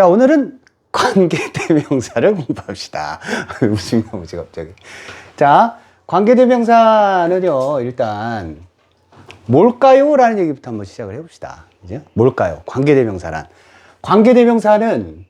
자, 오늘은 관계대명사를 공부합시다. 웃음이 나오지, 갑자기. 자, 관계대명사는요, 일단, 뭘까요? 라는 얘기부터 한번 시작을 해봅시다. 이제 뭘까요? 관계대명사란. 관계대명사는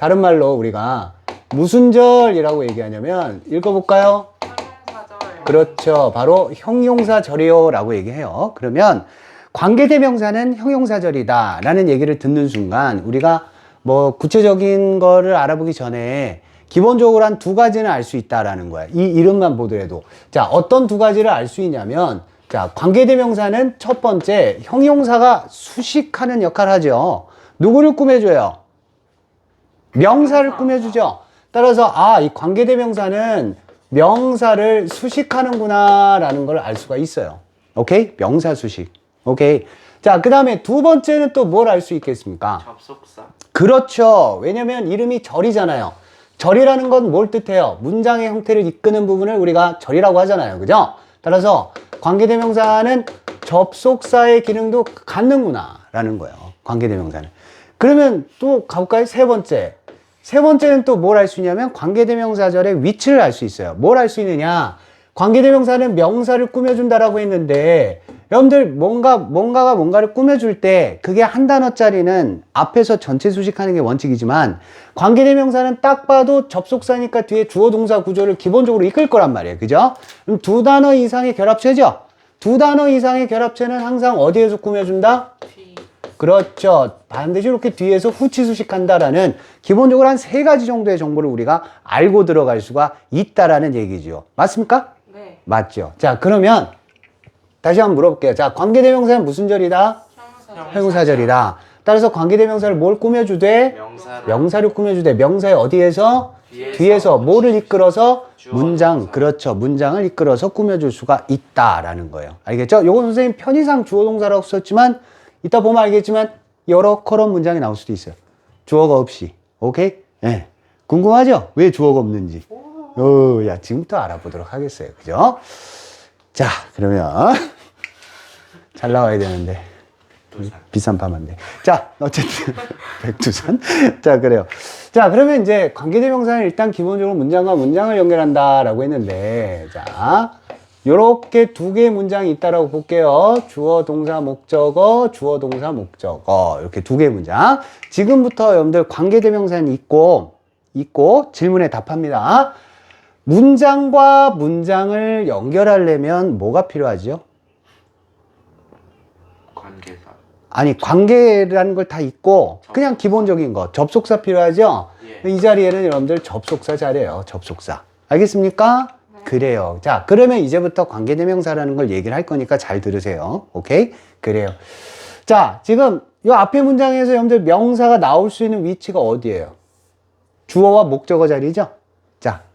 다른 말로 우리가 무슨 절이라고 얘기하냐면, 읽어볼까요? 형용사절. 그렇죠. 바로 형용사절이요 라고 얘기해요. 그러면 관계대명사는 형용사절이다 라는 얘기를 듣는 순간 우리가 뭐 구체적인 거를 알아보기 전에 기본적으로 한 두 가지는 알 수 있다라는 거야. 이 이름만 보더라도. 자, 어떤 두 가지를 알 수 있냐면 자, 관계대명사는 첫 번째 형용사가 수식하는 역할을 하죠. 누구를 꾸며줘요? 명사를 꾸며주죠. 따라서 아, 이 관계대명사는 명사를 수식하는구나라는 걸 알 수가 있어요. 오케이? 명사 수식. 오케이. 자, 그 다음에 두 번째는 또 뭘 알 수 있겠습니까? 접속사. 그렇죠. 왜냐면 이름이 절이잖아요. 절이라는 건 뭘 뜻해요? 문장의 형태를 이끄는 부분을 우리가 절이라고 하잖아요. 그죠? 따라서 관계대명사는 접속사의 기능도 갖는구나. 라는 거예요. 관계대명사는. 그러면 또 가볼까요? 세 번째. 세 번째는 또 뭘 알 수 있냐면 관계대명사절의 위치를 알 수 있어요. 뭘 알 수 있느냐? 관계대명사는 명사를 꾸며준다라고 했는데 여러분들 뭔가 뭔가가 뭔가를 꾸며줄 때 그게 한 단어짜리는 앞에서 전체 수식하는 게 원칙이지만 관계대명사는 딱 봐도 접속사니까 뒤에 주어 동사 구조를 기본적으로 이끌 거란 말이에요. 그죠? 그럼 두 단어 이상의 결합체죠? 두 단어 이상의 결합체는 항상 어디에서 꾸며준다? 뒤. 그렇죠. 반드시 이렇게 뒤에서 후치 수식한다라는 기본적으로 한 세 가지 정도의 정보를 우리가 알고 들어갈 수가 있다라는 얘기죠. 맞습니까? 네. 맞죠. 자, 그러면 다시 한번 물어볼게요. 자, 관계대명사는 무슨 절이다? 형용사절. 형용사절이다. 따라서 관계대명사를 뭘 꾸며주되? 명사를. 명사를 꾸며주되 명사의 어디에서? 뒤에서. 뒤에서 뭐를 이끌어서? 문장, 동사. 그렇죠. 문장을 이끌어서 꾸며줄 수가 있다라는 거예요. 알겠죠? 요건 선생님 편의상 주어동사라고 썼지만 이따 보면 알겠지만 여러 커런 문장이 나올 수도 있어요. 주어가 없이. 오케이? 예. 궁금하죠? 왜 주어가 없는지. 어, 야, 지금부터 알아보도록 하겠어요. 그죠? 자, 그러면 잘 나와야 되는데. 비싼 밤한데. 자, 어쨌든 백두산. 자, 그래요. 자, 그러면 이제 관계대명사는 일단 기본적으로 문장과 문장을 연결한다라고 했는데, 자, 요렇게 두 개의 문장이 있다라고 볼게요. 주어, 동사, 목적어, 주어, 동사, 목적어. 이렇게 두 개의 문장. 지금부터 여러분들 관계대명사는 있고, 있고, 질문에 답합니다. 문장과 문장을 연결하려면 뭐가 필요하죠? 관계사. 아니 관계라는 걸 다 있고 그냥 기본적인 거 접속사 필요하죠? 예. 이 자리에는 여러분들 접속사 자리예요 접속사 알겠습니까? 그래요 자 그러면 이제부터 관계대명사라는 걸 얘기를 할 거니까 잘 들으세요 오케이? 그래요 자 지금 이 앞에 문장에서 여러분들 명사가 나올 수 있는 위치가 어디예요? 주어와 목적어 자리죠?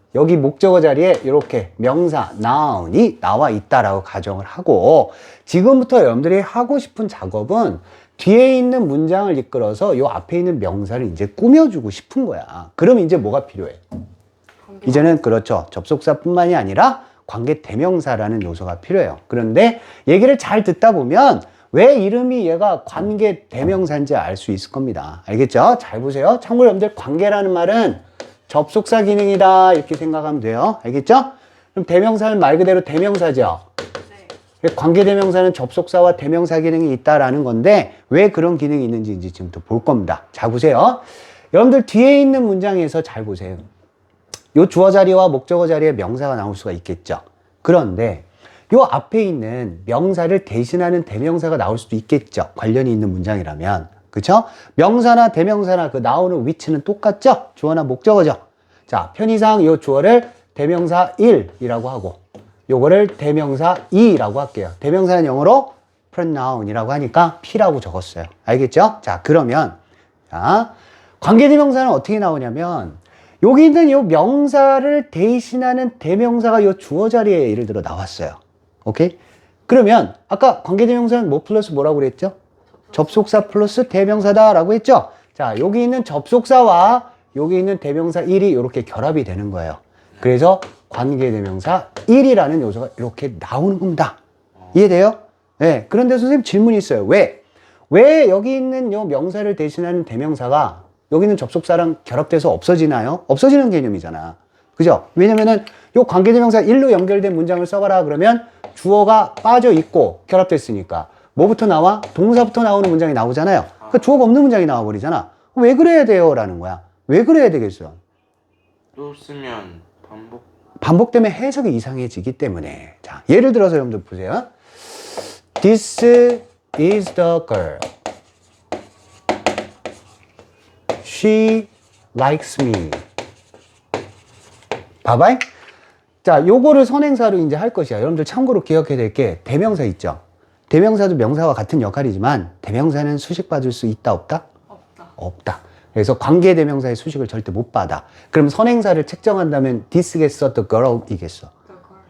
자, 여기 목적어 자리에 이렇게 명사, noun이 나와 있다라고 가정을 하고, 지금부터 여러분들이 하고 싶은 작업은 뒤에 있는 문장을 이끌어서 요 앞에 있는 명사를 이제 꾸며주고 싶은 거야. 그럼 이제 뭐가 필요해? 이제는 그렇죠. 접속사뿐만이 아니라 관계 대명사라는 요소가 필요해요. 그런데 얘기를 잘 듣다 보면 왜 이름이 얘가 관계 대명사인지 알 수 있을 겁니다. 알겠죠? 잘 보세요. 참고로 여러분들 관계라는 말은 접속사 기능이다 이렇게 생각하면 돼요. 알겠죠? 그럼 대명사는 말 그대로 대명사죠. 네. 관계 대명사는 접속사와 대명사 기능이 있다라는 건데 왜 그런 기능이 있는지 이제 지금부터 볼 겁니다. 자 보세요. 여러분들 뒤에 있는 문장에서 잘 보세요. 요 주어 자리와 목적어 자리에 명사가 나올 수가 있겠죠. 그런데 요 앞에 있는 명사를 대신하는 대명사가 나올 수도 있겠죠. 관련이 있는 문장이라면. 그쵸? 명사나 대명사나 그 나오는 위치는 똑같죠? 주어나 목적어죠. 자, 편의상 요 주어를 대명사 1이라고 하고 요거를 대명사 2라고 할게요. 대명사는 영어로 pronoun이라고 하니까 P라고 적었어요. 알겠죠? 자, 그러면 자, 관계대명사는 어떻게 나오냐면 여기 있는 요 명사를 대신하는 대명사가 요 주어 자리에 예를 들어 나왔어요. 오케이? 그러면 아까 관계대명사는 뭐 플러스 뭐라고 그랬죠? 접속사 플러스 대명사다라고 했죠? 자, 여기 있는 접속사와 여기 있는 대명사 1이 이렇게 결합이 되는 거예요. 그래서 관계대명사 1이라는 요소가 이렇게 나오는 겁니다. 이해돼요? 네. 그런데 선생님 질문이 있어요. 왜? 왜 여기 있는 요 명사를 대신하는 대명사가 여기는 접속사랑 결합돼서 없어지나요? 없어지는 개념이잖아. 그죠? 왜냐면은 요 관계대명사 1로 연결된 문장을 써봐라 그러면 주어가 빠져 있고 결합됐으니까 뭐부터 나와? 동사부터 나오는 문장이 나오잖아요. 그 주어가 없는 문장이 나와버리잖아. 왜 그래야 돼요? 라는 거야. 왜 그래야 되겠어? 또 쓰면 반복 반복되면 해석이 이상해지기 때문에. 자, 예를 들어서 여러분들 보세요. This is the girl. She likes me. 봐봐. 자, 요거를 선행사로 이제 할 것이야. 여러분들 참고로 기억해야 될 게 대명사 있죠. 대명사도 명사와 같은 역할이지만 대명사는 수식 받을 수 있다 없다? 없다. 없다. 그래서 관계 대명사의 수식을 절대 못 받아. 그럼 선행사를 책정한다면 this겠어, the girl이겠어.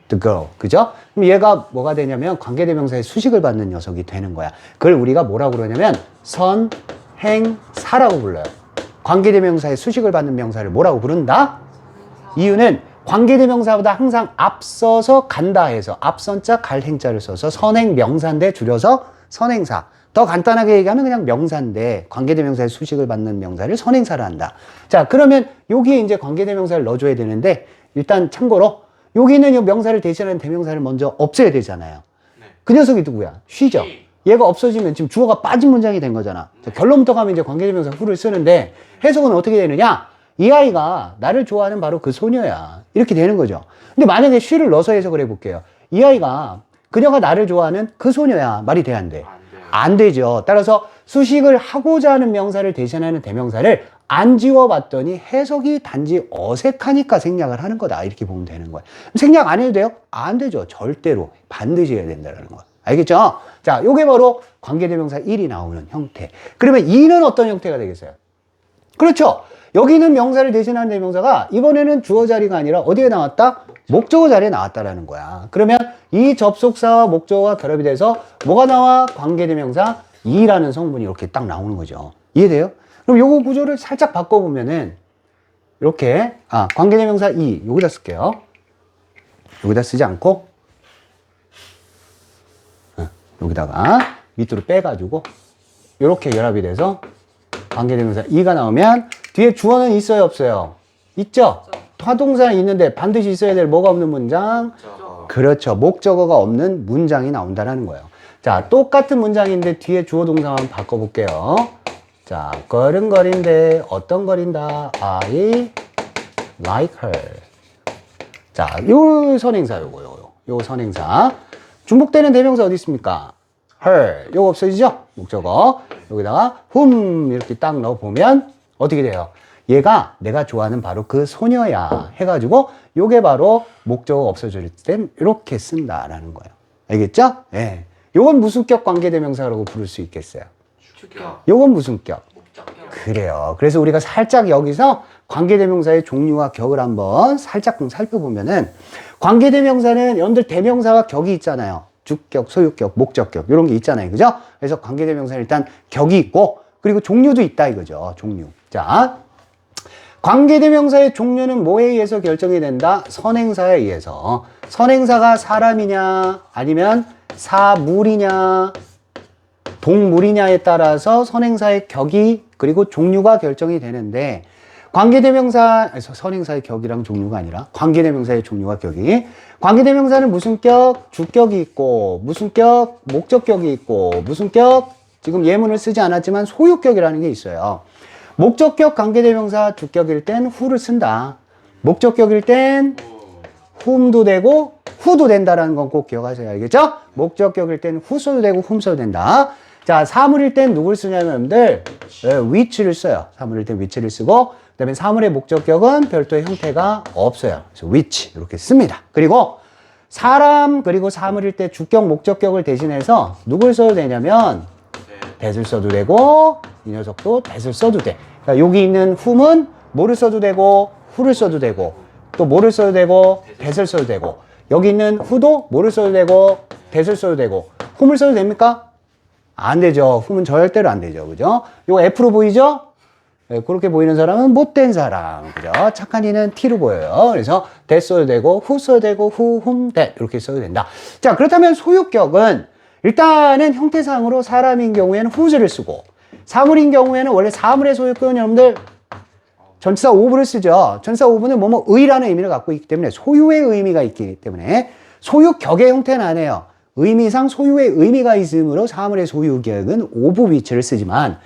the girl. 그죠? 그럼 얘가 뭐가 되냐면 관계 대명사의 수식을 받는 녀석이 되는 거야. 그걸 우리가 뭐라고 그러냐면 선행사라고 불러요. 관계 대명사의 수식을 받는 명사를 뭐라고 부른다? 이유는 관계대명사보다 항상 앞서서 간다 해서 앞선자 갈 행자를 써서 선행 명사인데 줄여서 선행사. 더 간단하게 얘기하면 그냥 명사인데 관계대명사의 수식을 받는 명사를 선행사를 한다. 자, 그러면 여기에 이제 관계대명사를 넣어줘야 되는데 일단 참고로 여기는 이 명사를 대신하는 대명사를 먼저 없애야 되잖아요. 네. 그 녀석이 누구야? 쉬죠. 얘가 없어지면 지금 주어가 빠진 문장이 된 거잖아. 자, 결론부터 가면 이제 관계대명사 후를 쓰는데 해석은 어떻게 되느냐? 이 아이가 나를 좋아하는 바로 그 소녀야. 이렇게 되는 거죠. 근데 만약에 쉬를 넣어서 해석을 해볼게요. 이 아이가 그녀가 나를 좋아하는 그 소녀야. 말이 돼, 안 돼? 안 되죠. 따라서 수식을 하고자 하는 명사를 대신하는 대명사를 안 지워봤더니 해석이 단지 어색하니까 생략을 하는 거다. 이렇게 보면 되는 거예요. 생략 안 해도 돼요? 안 되죠. 절대로. 반드시 해야 된다는 거. 알겠죠? 자, 요게 바로 관계대명사 1이 나오는 형태. 그러면 2는 어떤 형태가 되겠어요? 그렇죠. 여기는 명사를 대신하는 대명사가 이번에는 주어 자리가 아니라 어디에 나왔다? 목적어 자리에 나왔다라는 거야. 그러면 이 접속사와 목적어가 결합이 돼서 뭐가 나와? 관계대명사 2라는 성분이 이렇게 딱 나오는 거죠. 이해돼요? 그럼 요거 구조를 살짝 바꿔보면은 이렇게 아 관계대명사 2 여기다 쓸게요. 여기다 쓰지 않고 어, 여기다가 밑으로 빼가지고 이렇게 결합이 돼서 관계대명사 2가 나오면 뒤에 주어는 있어요 없어요? 있죠? 화동사는 있는데 반드시 있어야 될 뭐가 없는 문장? 저거 그렇죠. 목적어가 없는 문장이 나온다는 거예요. 자, 똑같은 문장인데 뒤에 주어 동사만 바꿔볼게요. 자, 걸음걸인데 어떤 거린다? I like her. 자, 요 선행사 요거 요거. 요 선행사. 중복되는 대명사 어디 있습니까? her. 요거 없어지죠? 목적어. 여기다가 whom 이렇게 딱 넣어 보면 어떻게 돼요? 얘가 내가 좋아하는 바로 그 소녀야 해가지고 요게 바로 목적어 없어질 땐 이렇게 쓴다라는 거예요. 알겠죠? 예. 요건 무슨 격 관계대명사라고 부를 수 있겠어요? 추격 요건 무슨 격? 목적격 그래요. 그래서 우리가 살짝 여기서 관계대명사의 종류와 격을 한번 살짝 좀 살펴보면은 관계대명사는 여러분들 대명사와 격이 있잖아요. 주격, 소유격, 목적격 이런 게 있잖아요. 그죠? 그래서 관계대명사는 일단 격이 있고 그리고 종류도 있다 이거죠. 종류. 자, 관계대명사의 종류는 뭐에 의해서 결정이 된다? 선행사에 의해서. 선행사가 사람이냐? 아니면 사물이냐? 동물이냐에 따라서 선행사의 격이 그리고 종류가 결정이 되는데 관계대명사 선행사의 격이랑 종류가 아니라 관계대명사의 종류와 격이. 관계대명사는 무슨 격? 주격이 있고 무슨 격? 목적격이 있고 무슨 격? 지금 예문을 쓰지 않았지만 소유격이라는 게 있어요 목적격 관계대명사 주격일 땐 후를 쓴다 목적격일 땐 whom도 되고 who도 된다라는 건 꼭 기억하셔야 알겠죠? 목적격일 땐 써도 되고 whom 써도 된다. 자, 사물일 땐 누굴 쓰냐면 여러분들 예, which를 써요. 사물일 땐 which를 쓰고 그다음에 사물의 목적격은 별도의 형태가 없어요. 그래서 which 이렇게 씁니다. 그리고 사람 그리고 사물일 때 주격 목적격을 대신해서 누굴 써도 되냐면 네 that을 써도 되고 이 녀석도 that을 써도 돼. 그러니까 여기 있는 whom은 뭐를 써도 되고 who를 써도 되고 또 뭐를 써도 되고 that을 써도 되고 여기 있는 who도 뭐를 써도 되고 that을 써도 되고 whom을 써도 됩니까? 안 되죠. whom은 절대로 안 되죠. 그죠? 이거 F로 보이죠? 네, 그렇게 보이는 사람은 못된 사람. 그죠? 착한 이는 T로 보여요. 그래서 that 써도 되고, who 써도 되고, that. 이렇게 써도 된다. 자, 그렇다면 소유격은 일단은 형태상으로 사람인 경우에는 whose를 쓰고, 사물인 경우에는 원래 사물의 소유격은 여러분들 전치사 오브를 쓰죠. 전치사 오브는 뭐뭐 의라는 의미를 갖고 있기 때문에 소유의 의미가 있기 때문에 소유격의 형태는 아니에요. 의미상 소유의 의미가 있으므로 사물의 소유격은 오브 위치를 쓰지만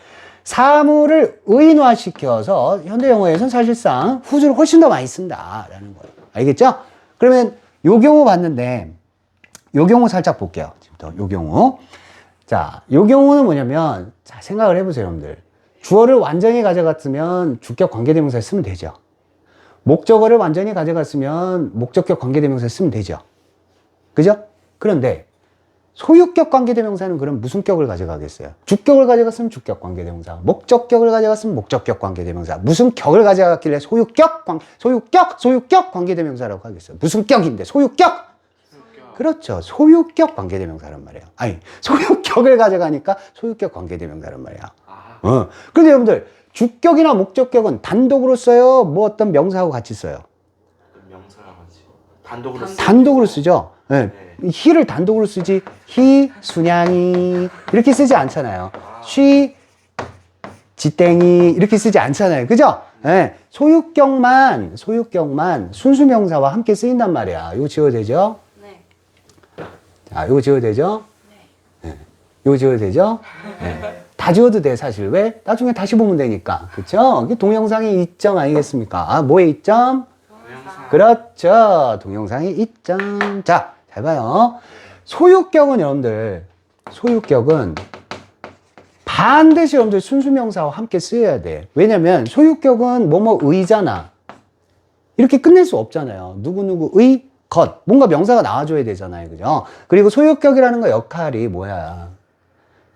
사물을 의인화시켜서 현대 영어에서는 사실상 후주를 훨씬 더 많이 쓴다라는 거예요. 알겠죠? 그러면 요 경우 봤는데 요 경우 살짝 볼게요. 지금부터 요 경우. 자, 요 경우는 뭐냐면 자, 생각을 해 보세요, 여러분들. 주어를 완전히 가져갔으면 주격 관계대명사 쓰면 되죠. 목적어를 완전히 가져갔으면 목적격 관계대명사 쓰면 되죠. 그죠? 그런데 소유격 관계대명사는 그럼 무슨 격을 가져가겠어요? 주격을 가져갔으면 주격 관계대명사, 목적격을 가져갔으면 목적격 관계대명사. 무슨 격을 가져갔길래 소유격 관 소유격 소유격 관계대명사라고 하겠어요? 무슨 격인데 소유격? 그렇죠. 소유격 관계대명사란 말이에요. 아니 소유격을 가져가니까 소유격 관계대명사란 말이야. 아, 어. 근데 여러분들 주격이나 목적격은 단독으로 써요. 뭐 어떤 명사하고 같이 써요. 명사가 같이 단독으로 쓰- 단독으로 쓰죠. 네. 히를 단독으로 쓰지 히 순양이 이렇게 쓰지 않잖아요. 쉬 지땡이 이렇게 쓰지 않잖아요. 그죠? 네. 소유격만 소유격만 순수명사와 함께 쓰인단 말이야. 이거 지워도 되죠? 네. 자, 이거 지워도 되죠? 네. 이거 지워도 되죠? 네. 다 지워도 돼, 사실. 왜? 나중에 다시 보면 되니까. 그쵸? 이게 동영상의 이점 아니겠습니까? 아, 뭐의 이점? 동영상 그렇죠. 동영상의 이점. 자, 잘 봐요. 소유격은 여러분들, 소유격은 반드시 여러분들 순수명사와 함께 쓰여야 돼. 왜냐면 소유격은 뭐뭐 의잖아. 이렇게 끝낼 수 없잖아요. 누구누구의 것. 뭔가 명사가 나와줘야 되잖아요. 그죠? 그리고 소유격이라는 거 역할이 뭐야?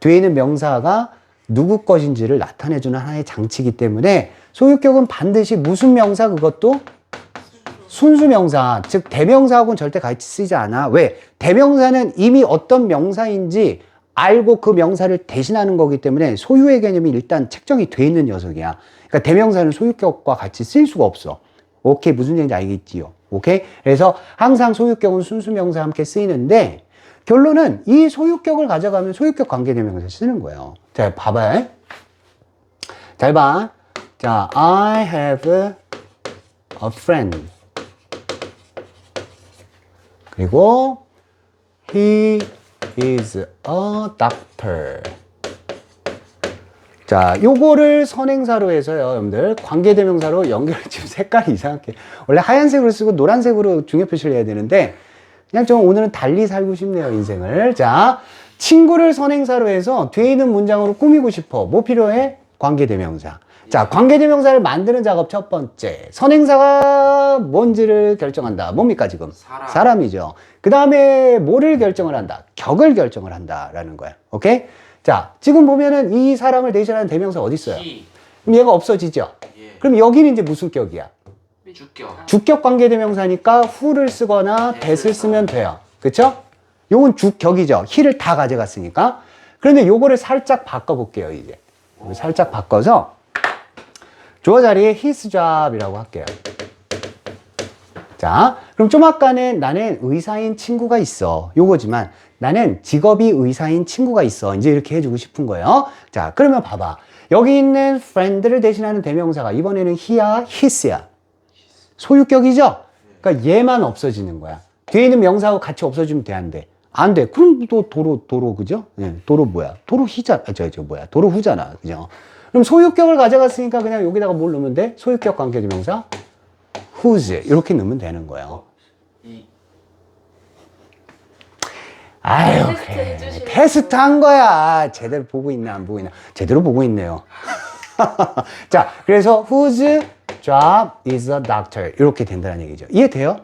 뒤에 있는 명사가 누구 것인지를 나타내주는 하나의 장치이기 때문에 소유격은 반드시 무슨 명사 그것도 순수 명사, 즉 대명사하고는 절대 같이 쓰지 않아. 왜? 대명사는 이미 어떤 명사인지 알고 그 명사를 대신하는 거기 때문에 소유의 개념이 일단 책정이 돼 있는 녀석이야. 그러니까 대명사는 소유격과 같이 쓸 수가 없어. 오케이 무슨 얘기인지 알겠지요? 오케이? 그래서 항상 소유격은 순수 명사와 함께 쓰이는데 결론은 이 소유격을 가져가면 소유격 관계대명사 쓰는 거예요. 자, 봐봐요. 잘 봐. 자, I have a friend. 그리고 he is a doctor. 자, 요거를 선행사로 해서요, 여러분들. 관계대명사로 연결, 지금 색깔이 이상하게. 원래 하얀색으로 쓰고 노란색으로 중요 표시를 해야 되는데, 그냥 좀 오늘은 달리 살고 싶네요, 인생을. 자, 친구를 선행사로 해서 뒤에 있는 문장으로 꾸미고 싶어. 뭐 필요해? 관계대명사. 자, 관계대명사를 만드는 작업 첫 번째. 선행사가 뭔지를 결정한다. 뭡니까, 지금? 사람. 사람이죠. 그 다음에 뭐를 결정을 한다? 격을 결정을 한다라는 거야. 오케이? 자, 지금 보면은 이 사람을 대신하는 대명사 어디 있어요? 히, 그럼 얘가 없어지죠? 예, 그럼 여기는 이제 무슨 격이야? 주격 주격 관계 대명사니까 who를 쓰거나 that을 쓰면 돼요. 그쵸? 요건 주격이죠. he를 다 가져갔으니까. 그런데 요거를 살짝 바꿔볼게요, 이제. 살짝 바꿔서 주어 자리에 his job이라고 할게요. 자, 그럼 좀 아까는 나는 의사인 친구가 있어. 요거지만 나는 직업이 의사인 친구가 있어. 이제 이렇게 해주고 싶은 거예요. 자, 그러면 봐봐. 여기 있는 friend를 대신하는 대명사가 이번에는 he야, his야. 소유격이죠? 그러니까 얘만 없어지는 거야. 뒤에 있는 명사하고 같이 없어지면 돼? 안 돼. 그럼 또 도로, 도로, 그죠? 예, 도로 뭐야? 도로 희자, 아, 저, 저, 뭐야? 도로 후잖아. 그죠? 그럼 소유격을 가져갔으니까 그냥 여기다가 뭘 넣으면 돼? 소유격 관계대명사? whose. 이렇게 넣으면 되는 거예요. 아유, 테스트 그래. 해주시려고. 테스트 한 거야. 제대로 보고 있나, 안 보고 있나. 제대로 보고 있네요. 자, 그래서 whose job is a doctor. 이렇게 된다는 얘기죠. 이해돼요?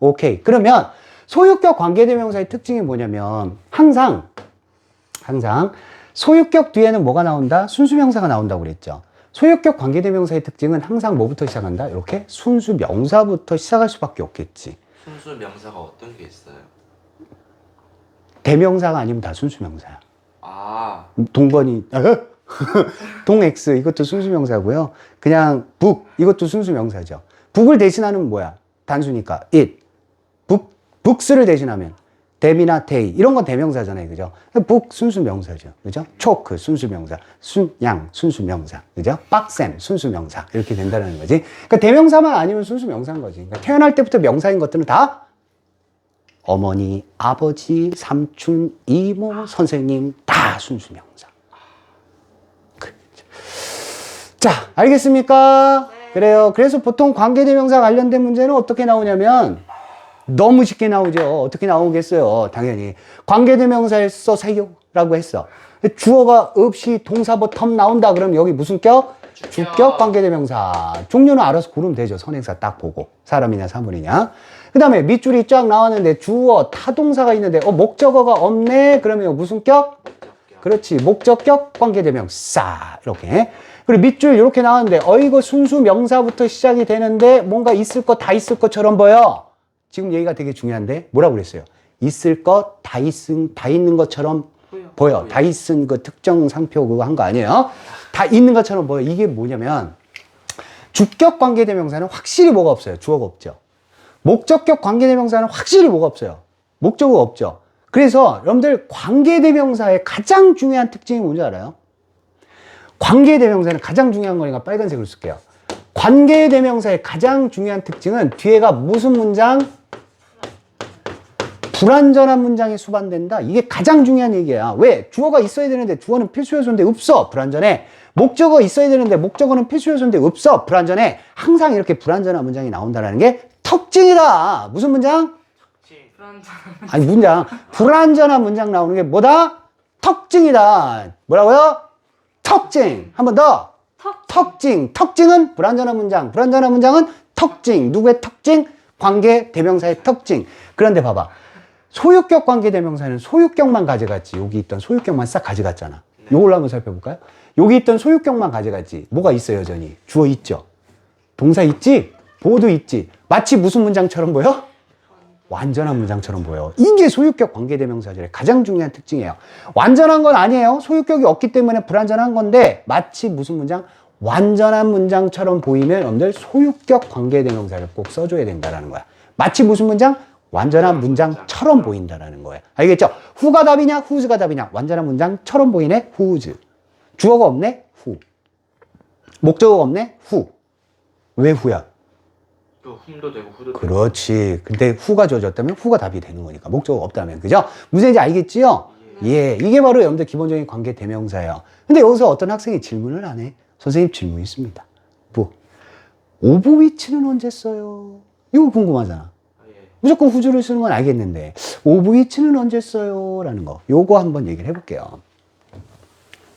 오케이. 그러면 소유격 관계대명사의 특징이 뭐냐면 항상, 항상 소유격 뒤에는 뭐가 나온다? 순수명사가 나온다고 그랬죠. 소유격 관계대명사의 특징은 항상 뭐부터 시작한다? 이렇게 순수명사부터 시작할 수밖에 없겠지. 순수 명사가 어떤 게 있어요? 대명사가 아니면 다 순수명사야. 아, 동건이 동X 이것도 순수명사고요. 그냥 북 이것도 순수명사죠. 북을 대신하는 뭐야? 단수니까 it. 북 북스를 대신하면 데미나 테이 이런 건 대명사잖아요. 그죠? 북 순수 명사죠. 그죠? 초크 순수 명사, 순양 순수 명사. 그죠? 빡셈 순수 명사. 이렇게 된다는 거지. 그러니까 대명사만 아니면 순수 명사인 거지. 그러니까 태어날 때부터 명사인 것들은 다 어머니, 아버지, 삼촌, 이모, 선생님 다 순수 명사. 그렇죠. 자, 알겠습니까? 그래요. 그래서 보통 관계대명사 관련된 문제는 어떻게 나오냐면 너무 쉽게 나오죠. 어떻게 나오겠어요? 당연히. 관계대명사에 써세요라고 했어. 주어가 없이 동사보 텀 나온다. 그럼 여기 무슨 격? 주격 관계대명사. 종류는 알아서 고르면 되죠. 선행사 딱 보고. 사람이냐 사물이냐. 그 다음에 밑줄이 쫙 나왔는데 주어 타동사가 있는데 어 목적어가 없네. 그러면 무슨 격? 그렇지. 목적격 관계대명사. 이렇게. 그리고 밑줄 이렇게 나왔는데 어 이거 순수 명사부터 시작이 되는데 뭔가 있을 것 다 있을 것처럼 보여. 지금 얘기가 되게 중요한데 뭐라고 그랬어요? 있을 것 다 있은 다 있는 것처럼 보여. 보여. 다 있은 그 특정 상표 그거 한 거 아니에요? 다 있는 것처럼 보여. 이게 뭐냐면 주격 관계대명사는 확실히 뭐가 없어요. 주어가 없죠. 목적격 관계대명사는 확실히 뭐가 없어요. 목적어가 없죠. 그래서 여러분들 관계대명사의 가장 중요한 특징이 뭔지 알아요? 관계대명사는 가장 중요한 거니까 빨간색으로 쓸게요. 관계대명사의 가장 중요한 특징은 뒤에가 무슨 문장? 불완전한 문장이 수반된다. 이게 가장 중요한 얘기야. 왜? 주어가 있어야 되는데 주어는 필수 요소인데 없어. 불완전해. 목적어 있어야 되는데 목적어는 필수 요소인데 없어. 불완전해. 항상 이렇게 불완전한 문장이 나온다는 게 특징이다. 무슨 문장? 아니 문장. 불완전한 문장 나오는 게 뭐다? 특징이다. 뭐라고요? 특징. 한번 더. 턱. 특징. 특징은 불완전한 문장. 불완전한 문장은 특징. 누구의 특징? 관계 대명사의 특징. 그런데 봐봐. 소유격 관계 대명사는 소유격만 가져갔지. 여기 있던 소유격만 싹 가져갔잖아. 요걸로 한번 살펴볼까요? 여기 있던 소유격만 가져갔지. 뭐가 있어 여전히? 주어 있죠. 동사 있지? 보도 있지. 마치 무슨 문장처럼 보여? 완전한 문장처럼 보여. 이게 소유격 관계대명사절의 가장 중요한 특징이에요. 완전한 건 아니에요. 소유격이 없기 때문에 불완전한 건데 마치 무슨 문장? 완전한 문장처럼 보이면 여러분들 소유격 관계대명사를 꼭 써줘야 된다는 거야. 마치 무슨 문장? 완전한 문장처럼 보인다라는 거예요. 알겠죠? 후가 답이냐, 후즈가 답이냐? 완전한 문장처럼 보이네, 후즈. 주어가 없네, 후. 목적어가 없네, 후. 왜 후야? 또 흠도 되고 후도 되고. 그렇지. 근데 후가 주어졌다면 후가 답이 되는 거니까. 목적어가 없다면. 그죠? 무슨 얘기인지 알겠지요? 예. 이게 바로 여러분들 기본적인 관계 대명사예요. 근데 여기서 어떤 학생이 질문을 안 해. 선생님 질문 있습니다. 뭐? 오브 위치는 언제 써요? 이거 궁금하잖아. 아, 예. 무조건 후주를 쓰는 건 알겠는데 오브 위치는 언제 써요? 라는 거. 요거 한번 얘기를 해볼게요.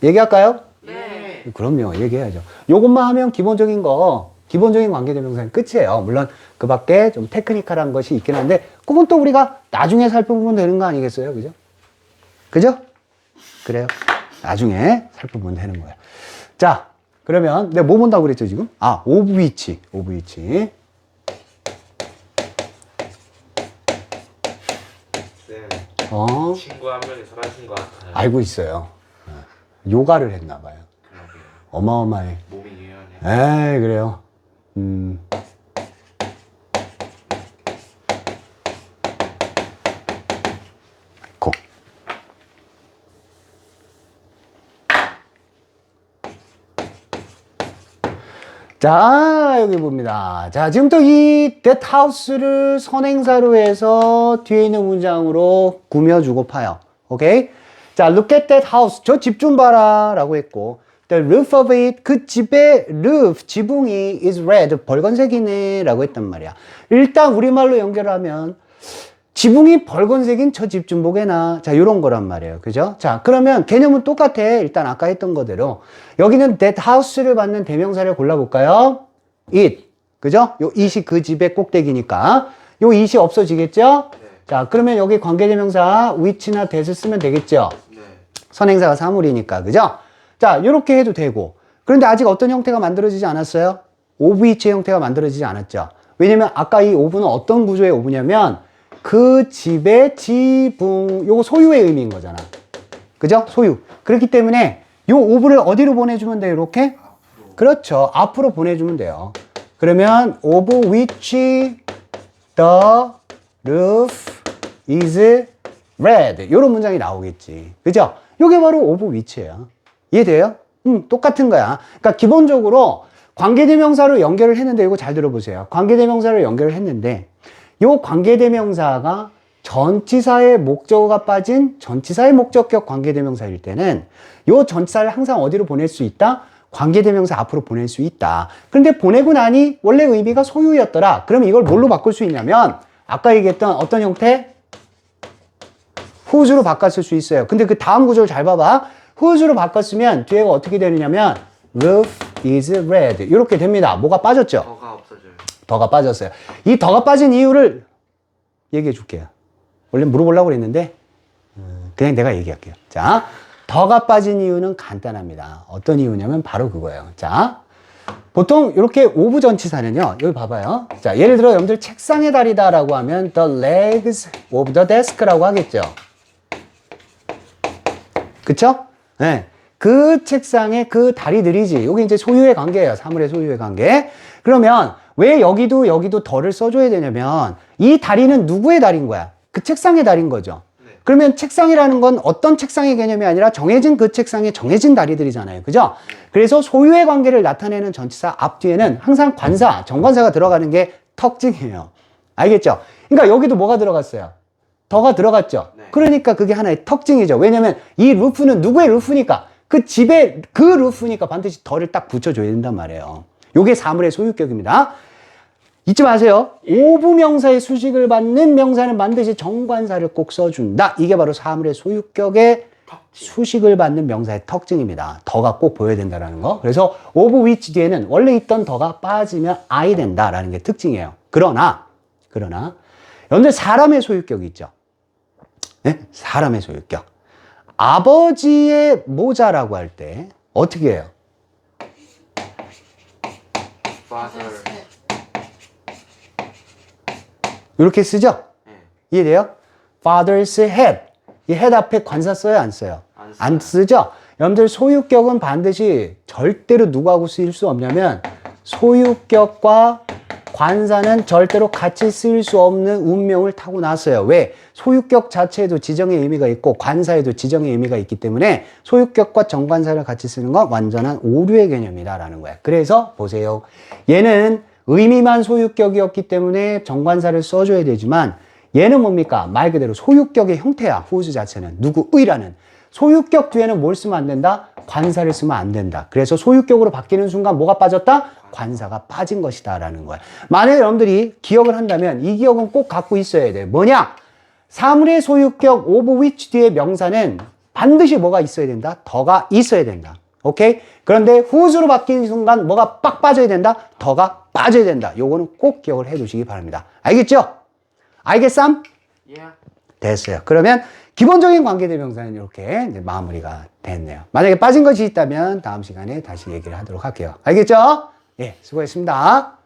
얘기할까요? 네. 그럼요. 얘기해야죠. 요것만 하면 기본적인 거, 기본적인 관계대명사는 끝이에요. 물론 그 밖에 좀 테크니컬한 것이 있긴 한데, 그건 또 우리가 나중에 살펴보면 되는 거 아니겠어요? 그죠? 그죠? 그래요. 나중에 살펴보면 되는 거예요. 자, 그러면 내가 뭐 본다고 그랬죠, 지금? 아, 오브 위치. 오브 위치. 네. 어, 친구 한 명이 사라진 것 같아요. 알고 있어요. 어, 요가를 했나 봐요. 어마어마해. 몸이 유연해. 에이, 그래요. 자, 여기 봅니다. 자, 지금부터 이 house를 선행사로 해서 뒤에 있는 문장으로 구며주고 파요. 오케이? 자, look at that house. 저 집 좀 봐라. 라고 했고, the roof of it. 그 집의 roof, 지붕이 is red. 벌건색이네. 라고 했단 말이야. 일단 우리말로 연결하면, 지붕이 벌건색인 저 집 좀 보게나. 자, 요런 거란 말이에요. 그죠? 자, 그러면 개념은 똑같아. 일단 아까 했던 거대로. 여기는 that house를 받는 대명사를 골라볼까요? it. 그죠? 요 it이 그 집의 꼭대기니까. 요 it이 없어지겠죠? 네. 자, 그러면 여기 관계대명사 which나 that을 쓰면 되겠죠? 네. 선행사가 사물이니까. 그죠? 자, 요렇게 해도 되고. 그런데 아직 어떤 형태가 만들어지지 않았어요? which의 형태가 만들어지지 않았죠. 왜냐면 아까 이 ove는 어떤 구조의 ove냐면 그 집의 지붕, 요거 소유의 의미인 거잖아. 그죠? 소유. 그렇기 때문에 요 ove를 어디로 보내주면 돼요? 이렇게? 그렇죠. 앞으로 보내주면 돼요. 그러면 of which the roof is read. 이런 문장이 나오겠지. 그죠? 요게 바로 of which예요. 이해돼요? 음, 똑같은 거야. 그러니까 기본적으로 관계대명사로 연결을 했는데 이거 잘 들어보세요. 관계대명사로 연결을 했는데 요 관계대명사가 전치사의 목적어가 빠진 전치사의 목적격 관계대명사일 때는 요 전치사를 항상 어디로 보낼 수 있다? 관계대명사 앞으로 보낼 수 있다. 그런데 보내고 나니 원래 의미가 소유였더라. 그럼 이걸 뭘로 바꿀 수 있냐면 아까 얘기했던 어떤 형태? whose로 바꿨을 수 있어요. 근데 그 다음 구조를 잘 봐봐. Whose로 바꿨으면 뒤에가 어떻게 되느냐면 roof is red 이렇게 됩니다. 뭐가 빠졌죠? 더가 없어져요. 더가 빠졌어요. 이 더가 빠진 이유를 얘기해 줄게요. 원래 물어보려고 그랬는데 음, 그냥 내가 얘기할게요. 자, 더가 빠진 이유는 간단합니다. 어떤 이유냐면 바로 그거예요. 자, 보통 이렇게 오브 전치사는요. 여기 봐봐요. 자, 예를 들어 여러분들 책상의 다리다라고 하면 the legs of the desk라고 하겠죠. 그쵸? 네. 그 책상의 그 다리 들이지. 여기 이제 소유의 관계예요. 사물의 소유의 관계. 그러면 왜 여기도 여기도 덜을 써줘야 되냐면 이 다리는 누구의 다리인 거야? 그 책상의 다리인 거죠. 네. 그러면 책상이라는 건 어떤 책상의 개념이 아니라 정해진 그 책상에 정해진 다리들이잖아요. 그죠? 그래서 소유의 관계를 나타내는 전치사 앞뒤에는 항상 관사, 정관사가 들어가는 게 특징이에요. 알겠죠? 그러니까 여기도 뭐가 들어갔어요? 더가 들어갔죠? 네. 그러니까 그게 하나의 특징이죠. 왜냐면 이 루프는 누구의 루프니까? 그 집의 그 루프니까 반드시 덜을 딱 붙여줘야 된단 말이에요. 요게 사물의 소유격입니다. 잊지 마세요. 오부 명사의 수식을 받는 명사는 반드시 정관사를 꼭 써준다. 이게 바로 사물의 소유격의 수식을 받는 명사의 특징입니다. 더가 꼭 보여야 된다라는 거. 그래서 오브 위치 뒤에는 원래 있던 더가 빠지면 아이 된다라는 게 특징이에요. 그러나 그러나 여러분들 사람의 소유격이 있죠. 네? 사람의 소유격. 아버지의 모자라고 할 때 어떻게 해요? 이렇게 쓰죠? 네. 이해돼요? Father's head. 이 head 앞에 관사 써요? 안 써요? 안. 안 쓰죠? 여러분들 소유격은 반드시 절대로 누구하고 쓰일 수 없냐면 소유격과 관사는 절대로 같이 쓰일 수 없는 운명을 타고 났어요. 왜? 소유격 자체에도 지정의 의미가 있고 관사에도 지정의 의미가 있기 때문에 소유격과 정관사를 같이 쓰는 건 완전한 오류의 개념이다라는 거야. 그래서 보세요. 얘는 의미만 소유격이었기 때문에 정관사를 써줘야 되지만 얘는 뭡니까? 말 그대로 소유격의 형태야. 후즈 자체는 누구의라는 소유격 뒤에는 뭘 쓰면 안 된다? 관사를 쓰면 안 된다. 그래서 소유격으로 바뀌는 순간 뭐가 빠졌다? 관사가 빠진 것이다 라는 거야. 만약에 여러분들이 기억을 한다면 이 기억은 꼭 갖고 있어야 돼. 뭐냐? 사물의 소유격 오브 위치 뒤에 명사는 반드시 뭐가 있어야 된다? 더가 있어야 된다. 오케이? 그런데 whose로 바뀌는 순간 뭐가 빡 빠져야 된다? 더가 빠져야 된다. 요거는 꼭 기억을 해 두시기 바랍니다. 알겠죠? 알겠삼? Yeah. 됐어요. 그러면 기본적인 관계대명사는 이렇게 마무리가 됐네요. 만약에 빠진 것이 있다면 다음 시간에 다시 얘기를 하도록 할게요. 알겠죠? 예, 수고했습니다.